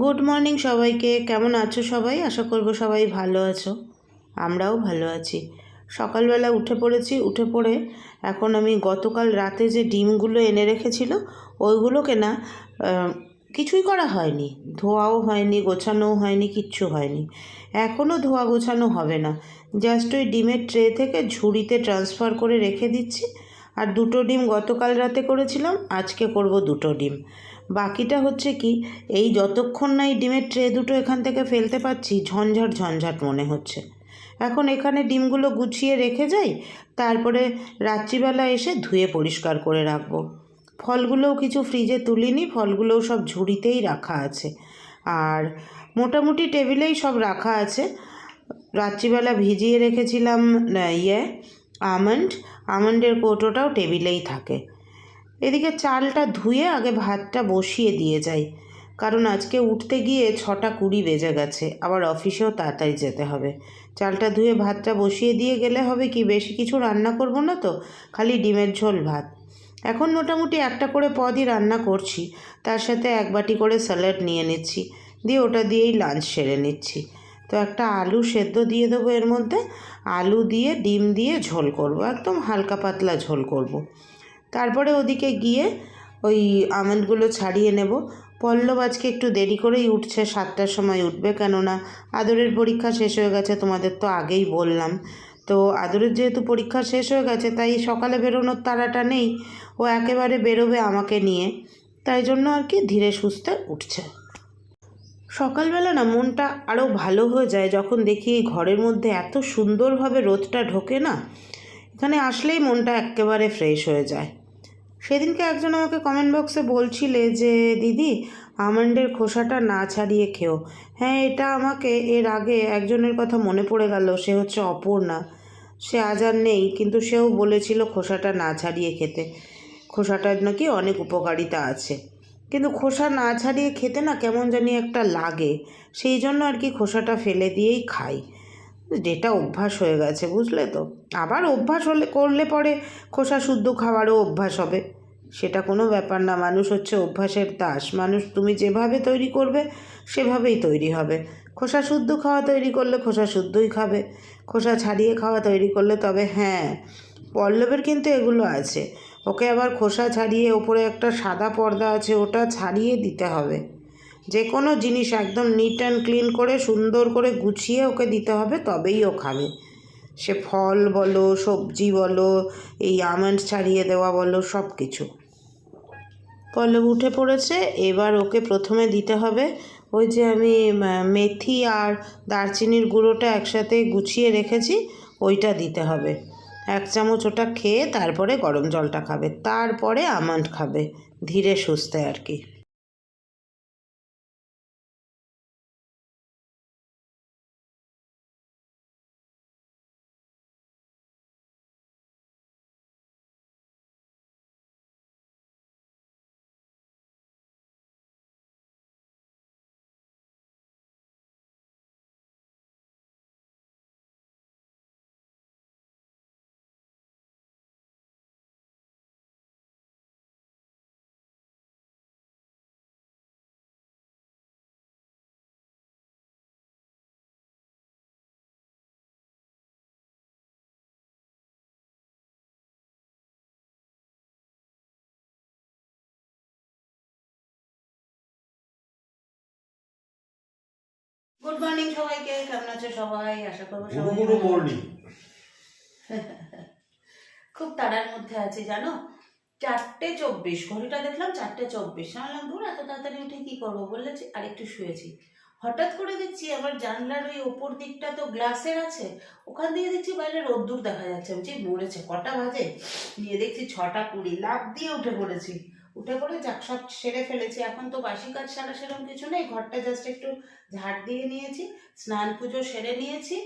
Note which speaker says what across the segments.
Speaker 1: Good morning সবাইকে। কেমন আছো সবাই? আশা করব সবাই ভালো আছো। আমরাও ভালো আছি। সকালবেলা উঠে পড়েছি। উঠে পড়ে এখন আমি গতকাল রাতে যে ডিমগুলো এনে রেখেছিল ওইগুলোকে না কিছুই করা হয়নি। ধোয়াও হয়নি, গোছানোও হয়নি, কিচ্ছু হয়নি। এখনও ধোয়া গোছানো হবে না। জাস্ট ওই ডিমের ট্রে থেকে ঝুড়িতে ট্রান্সফার করে রেখে দিচ্ছি। আর দুটো ডিম গতকাল রাতে করেছিলাম, আজকে করব দুটো ডিম। বাকিটা হচ্ছে কি, এই যতক্ষণ না এই ডিমের ট্রে দুটো এখান থেকে ফেলতে পারছি, ঝঞ্ঝাট ঝঞ্ঝাট মনে হচ্ছে। এখন এখানে ডিমগুলো গুছিয়ে রেখে যাই, তারপরে রাত্রিবেলা এসে ধুয়ে পরিষ্কার করে রাখব। ফলগুলোও কিছু ফ্রিজে তুলিনি, ফলগুলোও সব ঝুড়িতেই রাখা আছে। আর মোটামুটি টেবিলেই সব রাখা আছে। রাত্রিবেলা ভিজিয়ে রেখেছিলাম ইয়ে আমন্ড আমন্ডের কৌটোটাও টেবিলেই থাকে। এদিকে চালটা ধুয়ে আগে ভাতটা বসিয়ে দিয়ে যাই। কারণ আজকে উঠতে গিয়ে ছটা কুড়ি বেজে গেছে, আবার অফিসেও তাড়াতাড়ি যেতে হবে। চালটা ধুয়ে ভাতটা বসিয়ে দিয়ে গেলে হবে কি, বেশি কিছু রান্না করব না তো, খালি ডিমের ঝোল ভাত। এখন মোটামুটি একটা করে পদই রান্না করছি, তার সাথে এক বাটি করে স্যালাড নিয়ে নিচ্ছি, দিয়ে ওটা দিয়েই লাঞ্চ সেরে নিচ্ছি। তো একটা আলু সেদ্ধ দিয়ে দেবো এর মধ্যে, আলু দিয়ে, ডিম দিয়ে ঝোল করব, একদম হালকা পাতলা ঝোল করব। তারপরে ওদিকে গিয়ে ওই আমন্ডগুলো ছাড়িয়ে নেব। পল্লব আজকে একটু দেরি করেই উঠছে, সাতটার সময় উঠবে কেননা আদরের পরীক্ষা শেষ হয়ে গেছে, তোমাদের তো আগেই বললাম। তো আদরের যেহেতু পরীক্ষা শেষ হয়ে গেছে, তাই সকালে বেরোনোর তাড়াটা নেই, ও একেবারে বেরোবে আমাকে নিয়ে। তাই জন্য আর কি ধীরে সুস্থে উঠছে। সকালবেলা না মনটা আরও ভালো হয়ে যায়, যখন দেখি ঘরের মধ্যে এত সুন্দরভাবে রোদটা ঢোকে না, এখানে আসলেই মনটা একেবারে ফ্রেশ হয়ে যায়। সেদিনকে একজন আমাকে কমেন্ট বক্সে বলছিলে যে, দিদি, আমন্ডের খোসাটা না ছাড়িয়ে খেও। হ্যাঁ এটা আমাকে এর আগে একজনের কথা মনে পড়ে গেল, সে হচ্ছে অপর্ণা। সে আজ আর নেই, কিন্তু সেও বলেছিল খোসাটা না ছাড়িয়ে খেতে। খোসাটার নাকি অনেক উপকারিতা আছে। কিন্তু খোসা না ছাড়িয়ে খেতে না কেমন জানি একটা লাগে। সেই জন্য আর কি খোসাটা ফেলে দিয়েই খাই। যেটা অভ্যাস হয়ে গেছে, বুঝলে তো? আবার অভ্যাস হলে, করলে পরে খোসা শুদ্ধ খাওয়ারও অভ্যাস হবে। সেটা কোনো ব্যাপার না, মানুষ হচ্ছে অভ্যাসের দাস। মানুষ তুমি যেভাবে তৈরি করবে, সেভাবেই তৈরি হবে। খোসা শুদ্ধ খাওয়া তৈরি করলে খোসা শুদ্ধই খাবে। খোসা ছাড়িয়ে খাওয়া তৈরি করলে তবে হ্যাঁ পল্লবের কিন্তু এগুলো আছে। ওকে আবার খোসা ছাড়িয়ে ওপরে একটা সাদা পর্দা আছে, ওটা ছাড়িয়ে দিতে হবে। যে কোনো জিনিস একদম নিট অ্যান্ড ক্লিন করে, সুন্দর করে গুছিয়ে ওকে দিতে হবে, তবেই ও খাবে সে ফল বলো, সবজি বলো, এই আমন্ড ছাড়িয়ে দেওয়া বলো সব কিছু পল্লব উঠে পড়েছে, এবার ওকে প্রথমে দিতে হবে ওই যে আমি মেথি আর দারচিনির গুঁড়োটা একসাথে গুছিয়ে রেখেছি, ওইটা দিতে হবে। এক চামচ ওটা খেয়ে তারপরে গরম জলটা খাবে, তারপরে আমন্ড খাবে, ধীরে সুস্থে আর কি। গুড মর্নিং সবাইকে কেমন আছো সবাই? আশা করব সবাই গুড
Speaker 2: মর্নিং
Speaker 1: খুব তাড়ার মধ্যে আছি জানো? চারটে চব্বিশ ঘড়িটা দেখলাম চারটে চব্বিশ। আমি বললাম দূর এত তাড়াতাড়ি উঠে কি করব? বলেছি আর একটু শুয়েছি। হঠাৎ করে দেখছি আমার জানলার ওই ওপর দিকটা তো গ্লাসের আছে, ওখান দিয়ে দেখছি বাইরে রোদ্দুর দেখা যাচ্ছে। বলছি মরেছে, কটা বাজে? নিয়ে দেখছি ছটা কুড়ি লাভ দিয়ে উঠে পড়েছি। উঠে পড়ে যাক, সব সেরে ফেলেছি। এখন তো বাসি কাজ সারা সেরকম কিছু নেই। ঘরটা জাস্ট একটু ঝাড় দিয়ে নিয়েছি, স্নান পুজো সেরে নিয়েছি।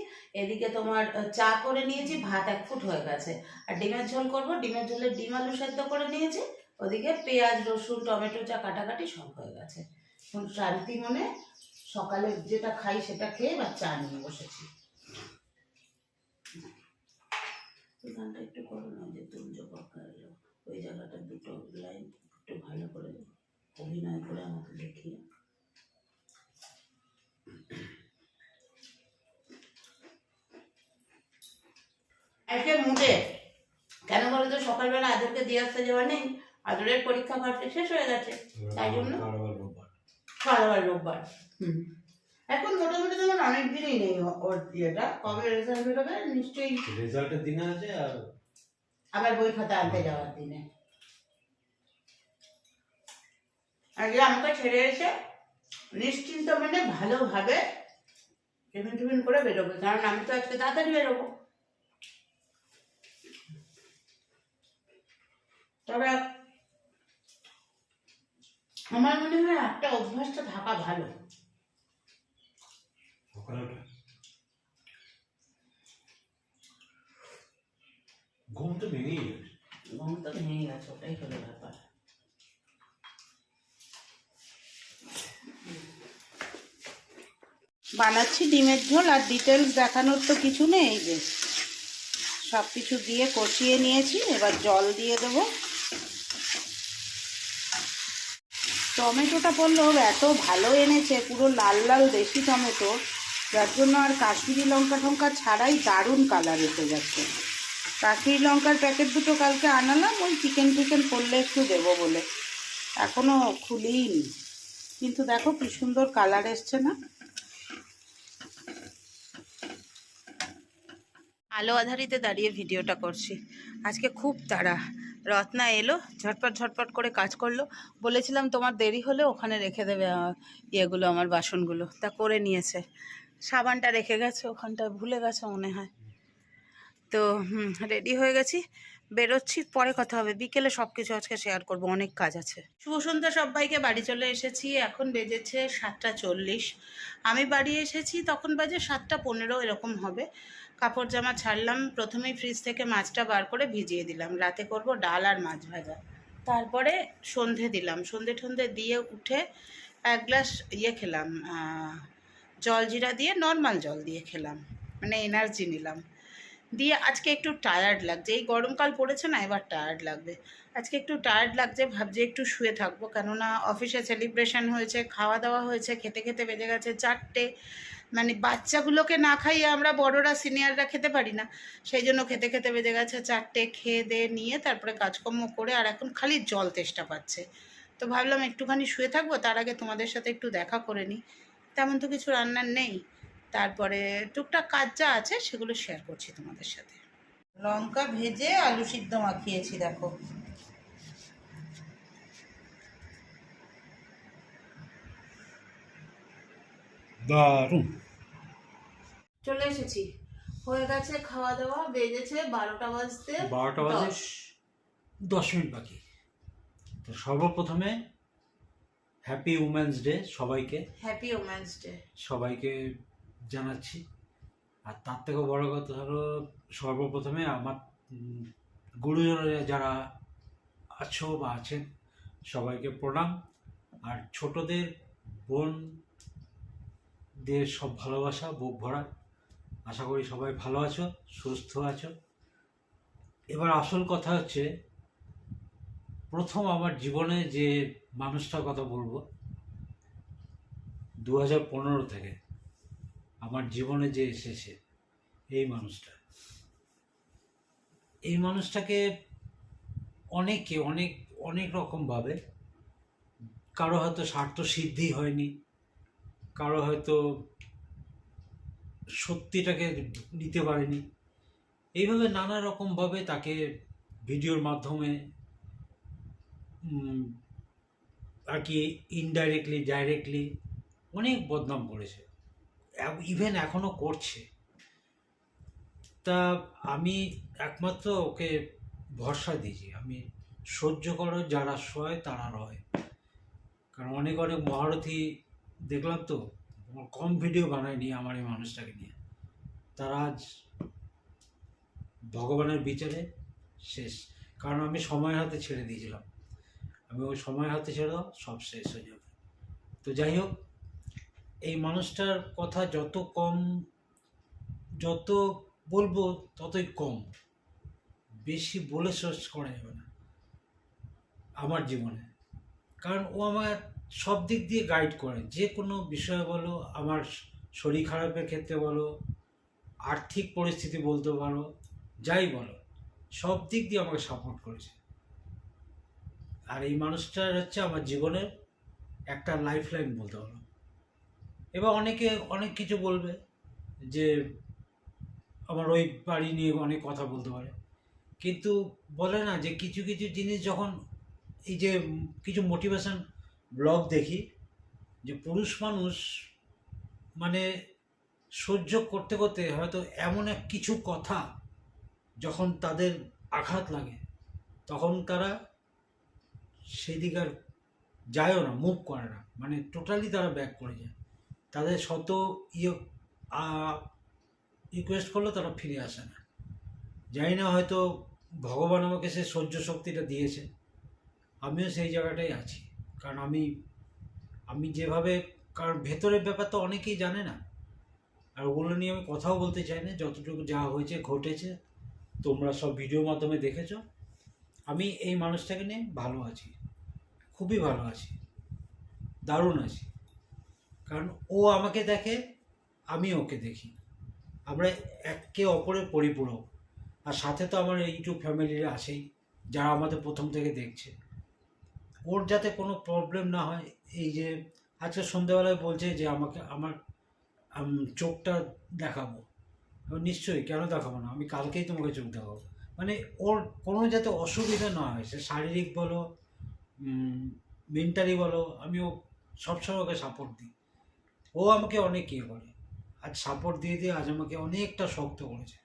Speaker 1: এদিকে তোমার চা করে নিয়েছি, ভাত এক ফুট হয়ে গেছে। আর ডিমের ঝোল করব। ডিমের ঝোলে ডিম আলু সেদ্ধ করে নিয়েছি। ওদিকে পেঁয়াজ, রসুন, টমেটো, চা, কাটাকাটি সব হয়ে গেছে। শান্তি মনে সকালে যেটা খাই সেটা খেয়ে বা চা নিয়ে বসেছি। গানটা একটু করো না যে তুঞ্জ পাকা ওই জায়গাটা দুটো লাইন একটু ভালো করে অভিনয় করে আমাকে দেখিয়ে। আজকে মুডে কেন বলো তো সকালবেলা আদরকে দিয়ে আসতে যাওয়া নেই? আদরের পরীক্ষা ঘরটা শেষ হয়ে গেছে। তাই জন্য?
Speaker 2: হ্যাঁ, কারবার রোববার।
Speaker 1: এখন মোটামুটি তোমার অনেক দিনই নেই ওর ইয়েটা। কবে রেজাল্ট বেরোবে? নিশ্চয়ই
Speaker 2: রেজাল্টের দিনে আছে আর
Speaker 1: আবার বই খাতা আনতে যাওয়ার দিনে। আজকে আমাকে ছেড়ে এসে নিশ্চিন্ত মানে ভালোভাবে টিফিন টিফিন করে বেরোবে। কারণ আমি তো আজকে তাড়াতাড়ি বেরোবো। তবে আমার মনে হয় একটা অভ্যাসটা থাকা ভালো।
Speaker 2: ঘুম তো ভেঙেই গেছে।
Speaker 1: ঘুম তো ভেঙে গেছে ওটাই হলো ব্যাপার। বানাচ্ছি ডিমের ঝোল আর ডিটেলস দেখানোর তো কিছু নেই। এই যে সব কিছু দিয়ে কষিয়ে নিয়েছি এবার জল দিয়ে দেবো। টমেটোটা পড়লেও এত ভালো এনেছে, পুরো লাল লাল দেশি টমেটো। যার জন্য আর কাশ্মীরি লঙ্কা টঙ্কা ছাড়াই দারুণ কালার এসে যাচ্ছে কাশ্মীরি লঙ্কার প্যাকেট দুটো কালকে আনালাম, ওই চিকেন টিকেন করলে একটু দেবো বলে। এখনও খুলিনি। কিন্তু দেখো কি সুন্দর কালার এসছে না? আলো আধারিতে দাঁড়িয়ে ভিডিওটা করছি। আজকে খুব তাড়া। রত্না এলো, ঝটপট ঝটপট করে কাজ করল। বলেছিলাম, তোমার দেরি হলে ওখানে রেখে দেবে ইয়েগুলো, আমার বাসনগুলো। তা করে নিয়েছে। সাবানটা রেখে গেছে, ওখানটা ভুলে গেছে মনে হয়। তো রেডি হয়ে গেছি। বেরোচ্ছি, পরে কথা হবে। বিকেলে সব কিছু আজকে শেয়ার করব, অনেক কাজ আছে। শুভ সন্ধ্যা সবাইকে, বাড়ি চলে এসেছি। এখন বেজেছে সাতটা চল্লিশ। আমি বাড়ি এসেছি, তখন বাজে সাতটা পনেরো, এরকম হবে। কাপড় জামা ছাড়লাম প্রথমেই ফ্রিজ থেকে মাছটা বার করে ভিজিয়ে দিলাম। রাতে করব ডাল আর মাছ ভাজা। তারপরে সন্ধে দিলাম। সন্ধে ঠন্ধে দিয়ে উঠে এক গ্লাস ইয়ে খেলাম আহ, জল জিরা দিয়ে নর্মাল জল দিয়ে খেলাম। মানে এনার্জি নিলাম। দিয়ে আজকে একটু টায়ার্ড লাগছে। এই গরমকাল পড়েছে না এবার টায়ার্ড লাগবে। আজকে একটু টায়ার্ড লাগছে ভাবছি একটু শুয়ে থাকব। কেননা অফিসে সেলিব্রেশন হয়েছে খাওয়া দাওয়া হয়েছে খেতে খেতে বেজে গেছে চারটে। মানে বাচ্চাগুলোকে না খাইয়ে আমরা বড়রা সিনিয়ররা খেতে পারি না। সেই জন্য খেতে খেতে বেজে গেছে, চারটে খেয়ে দিয়ে নিয়ে তারপরে কাজকর্ম করে আর এখন খালি জল তেষ্টা পাচ্ছে। তো ভাবলাম একটুখানি শুয়ে থাকব, তার আগে তোমাদের সাথে একটু দেখা করে নিই। তেমন তো কিছু রান্নার নেই। তারপরে টুকটাক কাজ যা আছে সেগুলো শেয়ার করছি তোমাদের সাথে। লঙ্কা ভেজে আলু সিদ্ধ মাখিয়েছি, দেখো।
Speaker 2: দারুণ।
Speaker 1: চলে এসেছি। হয়ে গেছে খাওয়া দাওয়া বেজেছে বারোটা বাজতে
Speaker 2: বারোটা বাজে
Speaker 1: দশ।
Speaker 2: মিনিট বাকি। তো সর্বপ্রথমে হ্যাপি উমেন্স ডে সবাইকে।
Speaker 1: হ্যাপি ওমেন্স ডে
Speaker 2: সবাইকে জানাচ্ছি। আর তার থেকেও বড় কথা হলো সর্বপ্রথমে আমার গুরুজনরা যারা আছো বা আছেন সবাইকে প্রণাম। আর ছোটদের বোনদের সব ভালোবাসা বুক ভরা। আশা করি সবাই ভালো আছো, সুস্থ আছো। এবার আসল কথা হচ্ছে, প্রথম আমার জীবনে যে মানুষটার কথা বলব দু হাজার পনেরো থেকে আমার জীবনে যে এসেছে এই মানুষটা। এই মানুষটাকে অনেকে অনেক অনেক রকমভাবে কারও হয়তো স্বার্থ সিদ্ধি হয়নি, কারও হয়তো সত্যিটাকে নিতে পারেনি। এইভাবে নানা রকমভাবে তাকে ভিডিওর মাধ্যমে আর কি ইনডাইরেক্টলি ডাইরেক্টলি অনেক বদনাম করেছে। ইভেন এখনও করছে। তা আমি একমাত্র ওকে ভরসা দিয়েছি। আমি সহ্য করো, যারা সয় তারা রয় কারণ অনেক অনেক মহারথী দেখলাম তো কম ভিডিও বানায়নি আমার এই মানুষটাকে নিয়ে। তারা আজ ভগবানের বিচারে শেষ। কারণ আমি সময় হাতে ছেড়ে দিয়েছিলাম। আমি ওই সময় হাতে ছেড়ে দাও সব শেষ হয়ে যাবে। তো যাই হোক, এই মানুষটার কথা যত কম, যত বলব ততই কম। বেশি বলে শেষ করা যাবে না। আমার জীবনে। কারণ ও আমার সব দিক দিয়ে গাইড করে। যে কোনো বিষয় বলো, আমার শরীর খারাপের ক্ষেত্রে বলো, আর্থিক পরিস্থিতি বলতে পারো, যাই বলো, সব দিক দিয়ে আমাকে সাপোর্ট করেছে। আর এই মানুষটার হচ্ছে আমার জীবনের একটা লাইফ লাইন বলতে পারো। এবার অনেকে অনেক কিছু বলবে যে, আমার ওই বাড়ি নিয়ে অনেক কথা বলতে পারে। কিন্তু বলে না যে কিছু কিছু জিনিস যখন এই যে, কিছু মোটিভেশন ব্লগ দেখি যে পুরুষ মানুষ মানে সহ্য করতে করতে হয়তো এমন এক কিছু কথা যখন তাদের আঘাত লাগে, তখন তারা সেই দিকে আর যায়ও না মুভ করে না। মানে টোটালি তারা ব্যাক করে যায়। তাদের শত ইয়ে রিকোয়েস্ট করলেও তারা ফিরে আসে না। জানি না হয়তো ভগবান আমাকে সে সহ্য শক্তিটা দিয়েছে। আমিও সেই জায়গাটাই আছি। কারণ আমি আমি যেভাবে, কারণ ভেতরের ব্যাপার তো অনেকেই জানে না। আর ওগুলো নিয়ে আমি কথাও বলতে চাই না, যতটুকু যা হয়েছে, ঘটেছে, তোমরা সব ভিডিওর মাধ্যমে দেখেছ। আমি এই মানুষটাকে নিয়ে ভালো আছি, খুবই ভালো আছি, দারুণ আছি। কারণ ও আমাকে দেখে, আমি ওকে দেখি। আমরা একে অপরের পরিপূরক। আর সাথে তো আমার ইউটিউব ফ্যামিলিরা আছেই, যারা আমাদের প্রথম থেকে দেখছে। ওর যাতে কোনো প্রবলেম না হয়, এই যে আজকে সন্ধ্যেবেলায় বলছে যে আমাকে, আমার চোখটা দেখাবো। নিশ্চয়ই, কেন দেখাবো না? আমি কালকেই তোমাকে চোখ দেখাবো। মানে ওর কোনো যাতে অসুবিধা না হয়, সে শারীরিক বলো মেন্টালি বলো আমি ও সবসময় ওকে সাপোর্ট দিই। ও আমাকে অনেক ইয়ে করে। আজ সাপোর্ট দিয়ে দিয়ে আজ আমাকে অনেকটা শক্ত করেছে।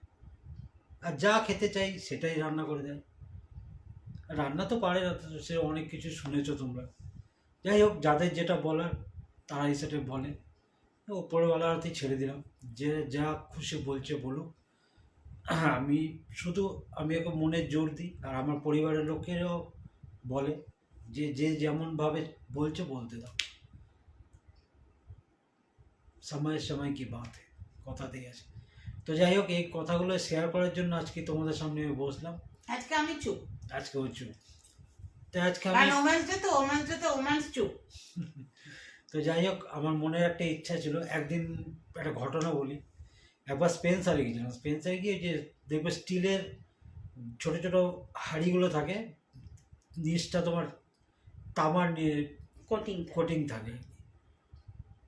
Speaker 2: আর যা খেতে চাই সেটাই রান্না করে দেয়। রান্না তো পারে সে অনেক কিছু শুনেছো তোমরা। যাই হোক, যাদের যেটা বলার, তারাই সেটা বলে। ওপরওয়ালার হাতেই ছেড়ে দিলাম। যে যা খুশি বলছে বলুক। আমি শুধু, আমি ওকে মনে জোর দিই, আর আমার পরিবারের লোকেরাও বলে যে যে যেমনভাবে বলছে বলতে দাও। সময়ের সময় কি বাত কথাতেই আছে। তো যাই হোক, এই কথাগুলো শেয়ার করার জন্য আজকে তোমাদের সামনে আমি বসলাম।
Speaker 3: আজকে আমি চুপ।
Speaker 2: আজকে হচ্ছে তো আজকে আমি
Speaker 3: কারণ ওমেন্স ডে তো ওমেন্স ডে তো ওমেন্স চুপ।
Speaker 2: তো যাই হোক আমার মনের একটা ইচ্ছা ছিল একদিন একটা ঘটনা বলি। একবার স্পেন্সারে গিয়েছিলাম। স্পেন্সারে গিয়ে যে দেখবে স্টিলের ছোট ছোট হাঁড়িগুলো থাকে নিচটা তোমার তামার নিয়ে
Speaker 3: কোটিং
Speaker 2: কোটিং থাকে।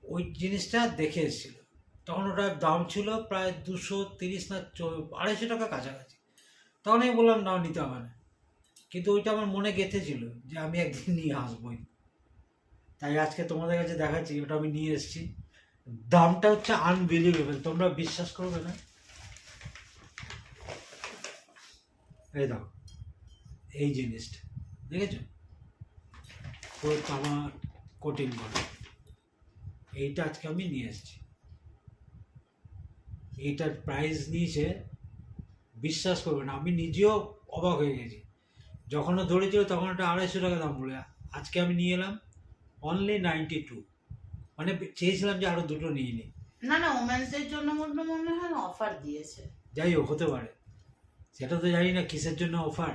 Speaker 2: ওই জিনিসটা দেখে এসেছিল। তখন ওটার দাম ছিল প্রায় দুশো তিরিশ না চো- আড়াইশো টাকা কাছাকাছি। তখন আমি বললাম, না, নিতে হবে না। কিন্তু ওইটা আমার মনে গেঁথেছিল যে আমি একদিন নিয়ে আসবোই। তাই আজকে তোমাদের কাছে দেখাচ্ছি, ওটা আমি নিয়ে এসেছি। দামটা হচ্ছে আনবিলিভেবল তোমরা বিশ্বাস করবে না। এই দাও এই জিনিসটা, দেখেছ? পুরো তামা কোটিং করা এইটা আজকে আমি নিয়ে এসেছি। এইটার প্রাইস নিয়েছে বিশ্বাস করবে না। আমি নিজেও অবাক হয়ে গেছি। যখন ও ধরেছিল তখন ওটা আড়াইশো টাকা দাম বলে আজকে আমি নিয়ে এলাম অনলি নাইনটি টু মানে চেয়েছিলাম যে আরও দুটো নিয়ে নিই
Speaker 3: না না ওমেন্স ডের জন্য মনে মনে হয় অফার দিয়েছে।
Speaker 2: যাই হোক হতে পারে। সেটা তো জানি না কিসের জন্য অফার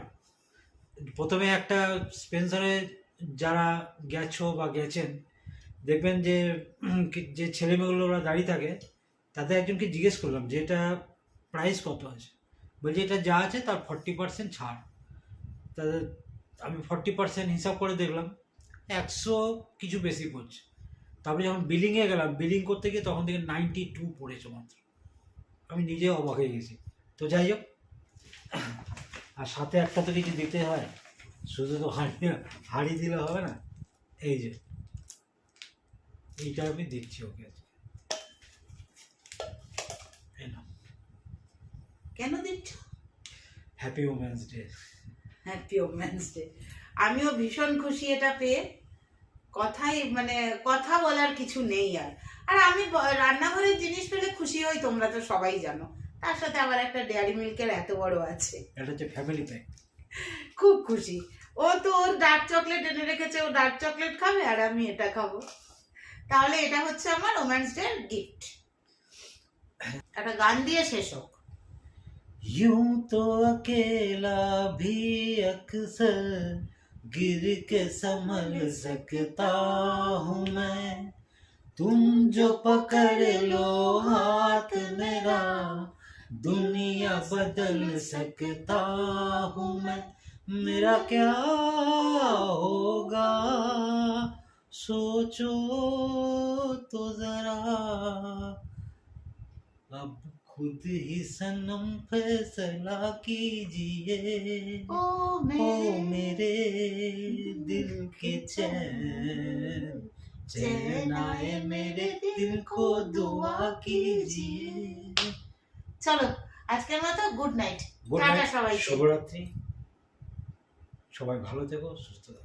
Speaker 2: প্রথমে একটা স্পেন্সারে যারা গেছো বা গেছেন দেখবেন যে যে ছেলেমেয়েগুলো ওরা দাঁড়িয়ে থাকে তাতে একজনকে জিজ্ঞেস করলাম যে এটা প্রাইস কত আছে? বলছে, এটা যা আছে তার ফর্টি পার্সেন্ট ছাড়। তাদের আমি ফর্টি পার্সেন্ট হিসাব করে দেখলাম, একশো কিছু বেশি পড়ছে। তারপরে যখন বিলিংয়ে গেলাম বিলিং করতে গিয়ে তখন থেকে নাইনটি টু পড়েছে মাত্র। আমি নিজে অবাক হয়ে গেছি। তো যাই হোক, আর সাথে একটা তো কিছু দিতে হয়, শুধু তো হাঁড়ি হাঁড়ি দিলে হবে না। এই যে, এইটা আমি দিচ্ছি ওকে আজকে। এই নাও
Speaker 3: কেন দিচ্ছ?
Speaker 2: Happy women's day
Speaker 3: happy women's day আমিও ভীষণ খুশি এটা পেয়ে। কথাই মানে কথা বলার কিছু নেই আর। আর আমি রান্নাঘরের জিনিস পেলে খুশি হই তোমরা তো সবাই জানো। তার সাথে আবার একটা ডেয়ারি মিল্কের এত বড় আছে।
Speaker 2: এটা হচ্ছে ফ্যামিলি প্যাক
Speaker 3: খুব খুশি। ও তো ওর ডার্ক চকলেট এনে রেখেছে ও ডার্ক চকলেট খাবে আর আমি এটা খাব। তাহলে এটা হচ্ছে আমার রোম্যান্স ডে গিফট একটা গান দিয়ে শেষ হোক।
Speaker 2: यूँ तो अकेला भी अक्सर गिर के संभल सकता हूँ मैं। तुम जो पकड़ लो हाथ मेरा, दुनिया बदल सकता हूँ मैं। मेरा क्या होगा? सोचो तो जरा। अब खुद ही सनम फैसला कीजिए
Speaker 3: ओ
Speaker 2: ओ मेरे दिल के चैन चैन आए मेरे दिल को दुआ कीजिए
Speaker 3: চলো আজকের মতো good night
Speaker 2: good
Speaker 3: tata
Speaker 2: night
Speaker 3: সবাইকে
Speaker 2: শুভরাত্রি সবাই ভালো থেকো সুস্থ থাকো